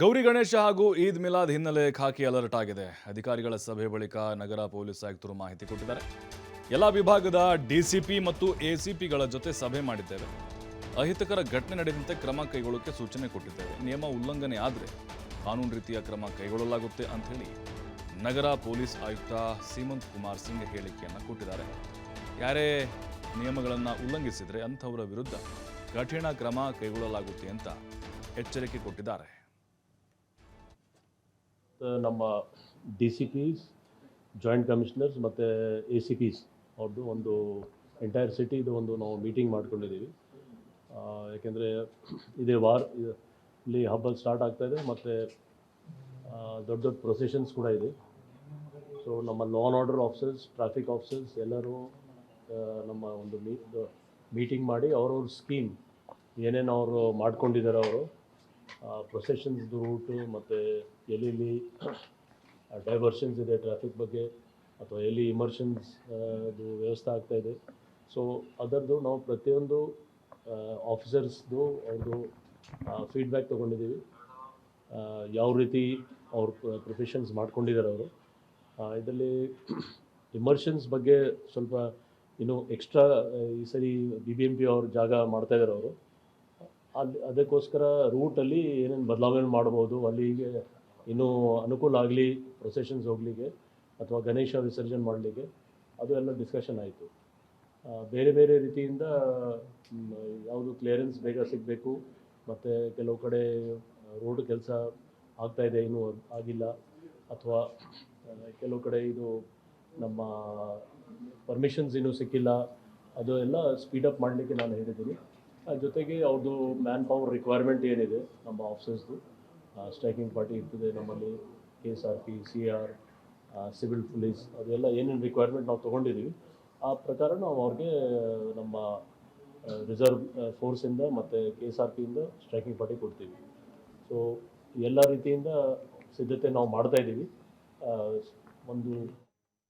ಗೌರಿ ಗಣೇಶ ಹಾಗೂ ಈದ್ ಮಿಲಾದ್ ಹಿನ್ನೆಲೆ ಖಾಕಿ ಅಲರ್ಟ್ ಆಗಿದೆ. ಅಧಿಕಾರಿಗಳ ಸಭೆ ಬಳಿಕ ನಗರ ಪೊಲೀಸ್ ಆಯುಕ್ತರು ಮಾಹಿತಿ ಕೊಟ್ಟಿದ್ದಾರೆ. ಎಲ್ಲ ವಿಭಾಗದ ಡಿಸಿಪಿ ಮತ್ತು ಎಸಿಪಿಗಳ ಜೊತೆ ಸಭೆ ಮಾಡಿದ್ದೇವೆ. ಅಹಿತಕರ ಘಟನೆ ನಡೆದಂತೆ ಕ್ರಮ ಕೈಗೊಳ್ಳೋಕೆ ಸೂಚನೆ ಕೊಟ್ಟಿದ್ದೇವೆ. ನಿಯಮ ಉಲ್ಲಂಘನೆ ಆದರೆ ಕಾನೂನು ರೀತಿಯ ಕ್ರಮ ಕೈಗೊಳ್ಳಲಾಗುತ್ತೆ ಅಂತ ಹೇಳಿ ನಗರ ಪೊಲೀಸ್ ಆಯುಕ್ತ ಸೀಮಂತ್ ಕುಮಾರ್ ಸಿಂಗ್ ಹೇಳಿಕೆಯನ್ನು ಕೊಟ್ಟಿದ್ದಾರೆ. ಯಾರೇ ನಿಯಮಗಳನ್ನು ಉಲ್ಲಂಘಿಸಿದರೆ ಅಂಥವರ ವಿರುದ್ಧ ಕಠಿಣ ಕ್ರಮ ಕೈಗೊಳ್ಳಲಾಗುತ್ತೆ ಅಂತ ಎಚ್ಚರಿಕೆ ಕೊಟ್ಟಿದ್ದಾರೆ. ನಮ್ಮ D C Ps joint commissioners ಮತ್ತು ಎ ಸಿ ಪಿಸ್ ಅವ್ರದ್ದು ಒಂದು ಎಂಟೈರ್ ಸಿಟಿದು ಒಂದು ನಾವು ಮೀಟಿಂಗ್ ಮಾಡ್ಕೊಂಡಿದ್ದೀವಿ. ಯಾಕೆಂದರೆ ಇದೇ ವಾರ, ಇಲ್ಲಿ ಹಬ್ಬ ಸ್ಟಾರ್ಟ್ ಆಗ್ತಾಯಿದೆ ಮತ್ತು ದೊಡ್ಡ ದೊಡ್ಡ ಪ್ರೊಸೆಷನ್ಸ್ ಕೂಡ ಇದೆ. ಸೊ ನಮ್ಮ law order officers traffic officers ಎಲ್ಲರೂ ನಮ್ಮ ಒಂದು ಮೀ ಮೀಟಿಂಗ್ ಮಾಡಿ ಅವ್ರವ್ರ ಸ್ಕೀಮ್ ಏನೇನು ಅವರು ಮಾಡ್ಕೊಂಡಿದ್ದಾರೆ ಅವರು ಪ್ರೊಸೆಷನ್ಸ್ದು ರೂಟು ಮತ್ತು ಎಲ್ಲೆಲ್ಲಿ ಡೈವರ್ಷನ್ಸ್ ಇದೆ ಟ್ರಾಫಿಕ್ ಬಗ್ಗೆ, ಅಥವಾ ಎಲ್ಲಿ ಇಮರ್ಷನ್ಸ್ ಅದು ವ್ಯವಸ್ಥೆ ಇದೆ. ಸೊ ಅದರದ್ದು ನಾವು ಪ್ರತಿಯೊಂದು ಆಫೀಸರ್ಸ್ದು ಅವ್ರದ್ದು ಫೀಡ್ಬ್ಯಾಕ್ ತೊಗೊಂಡಿದ್ದೀವಿ. ಯಾವ ರೀತಿ ಅವ್ರ ಪ್ರೊಫೆಷನ್ಸ್ ಮಾಡ್ಕೊಂಡಿದ್ದಾರೆ ಅವರು. ಇದರಲ್ಲಿ ಇಮರ್ಷನ್ಸ್ ಬಗ್ಗೆ ಸ್ವಲ್ಪ ಇನ್ನು ಎಕ್ಸ್ಟ್ರಾ ಈ ಸರಿ ಬಿ ಬಿ ಎಂ ಪಿ ಅವ್ರ ಜಾಗ ಮಾಡ್ತಾ ಇದ್ದಾರೆ ಅವರು. ಅಲ್ಲಿ ಅದಕ್ಕೋಸ್ಕರ ರೂಟಲ್ಲಿ ಏನೇನು ಬದಲಾವಣೆ ಮಾಡ್ಬೋದು ಅಲ್ಲಿಗೆ ಇನ್ನೂ ಅನುಕೂಲ ಆಗಲಿ ಪ್ರೊಸೆಷನ್ಸ್ ಹೋಗಲಿಕ್ಕೆ ಅಥವಾ ಗಣೇಶ ವಿಸರ್ಜನೆ ಮಾಡಲಿಕ್ಕೆ ಅದು ಎಲ್ಲ ಡಿಸ್ಕಷನ್ ಆಯಿತು. ಬೇರೆ ಬೇರೆ ರೀತಿಯಿಂದ ಯಾವುದು ಕ್ಲಿಯರೆನ್ಸ್ ಬೇಗ ಸಿಗಬೇಕು, ಮತ್ತು ಕೆಲವು ಕಡೆ ರೋಡ್ ಕೆಲಸ ಆಗ್ತಾಯಿದೆ ಇನ್ನೂ ಆಗಿಲ್ಲ, ಅಥವಾ ಕೆಲವು ಕಡೆ ಇದು ನಮ್ಮ ಪರ್ಮಿಷನ್ಸ್ ಇನ್ನೂ ಸಿಕ್ಕಿಲ್ಲ, ಅದು ಎಲ್ಲ ಸ್ಪೀಡಪ್ ಮಾಡಲಿಕ್ಕೆ ನಾನು ಹೇಳಿದ್ದೀನಿ. ಜೊತೆಗೆ ಅವ್ರದ್ದು ಮ್ಯಾನ್ ಪವರ್ ರಿಕ್ವೈರ್ಮೆಂಟ್ ಏನಿದೆ, ನಮ್ಮ ಆಫೀಸರ್ಸ್ದು ಸ್ಟ್ರೈಕಿಂಗ್ ಪಾರ್ಟಿ ಇರ್ತದೆ ನಮ್ಮಲ್ಲಿ K S R P C R civil police ಅದೆಲ್ಲ ಏನೇನು ರಿಕ್ವೈರ್ಮೆಂಟ್ ನಾವು ತೊಗೊಂಡಿದ್ದೀವಿ ಆ ಪ್ರಕಾರ ನಾವು ಅವ್ರಿಗೆ, ನಮ್ಮ ರಿಸರ್ವ್ ಫೋರ್ಸಿಂದ ಮತ್ತು ಕೆ ಎಸ್ ಆರ್ ಪಿಯಿಂದ ಸ್ಟ್ರೈಕಿಂಗ್ ಪಾರ್ಟಿ ಕೊಡ್ತೀವಿ. ಸೊ ಎಲ್ಲ ರೀತಿಯಿಂದ ಸಿದ್ಧತೆ ನಾವು ಮಾಡ್ತಾ ಇದ್ದೀವಿ ಒಂದು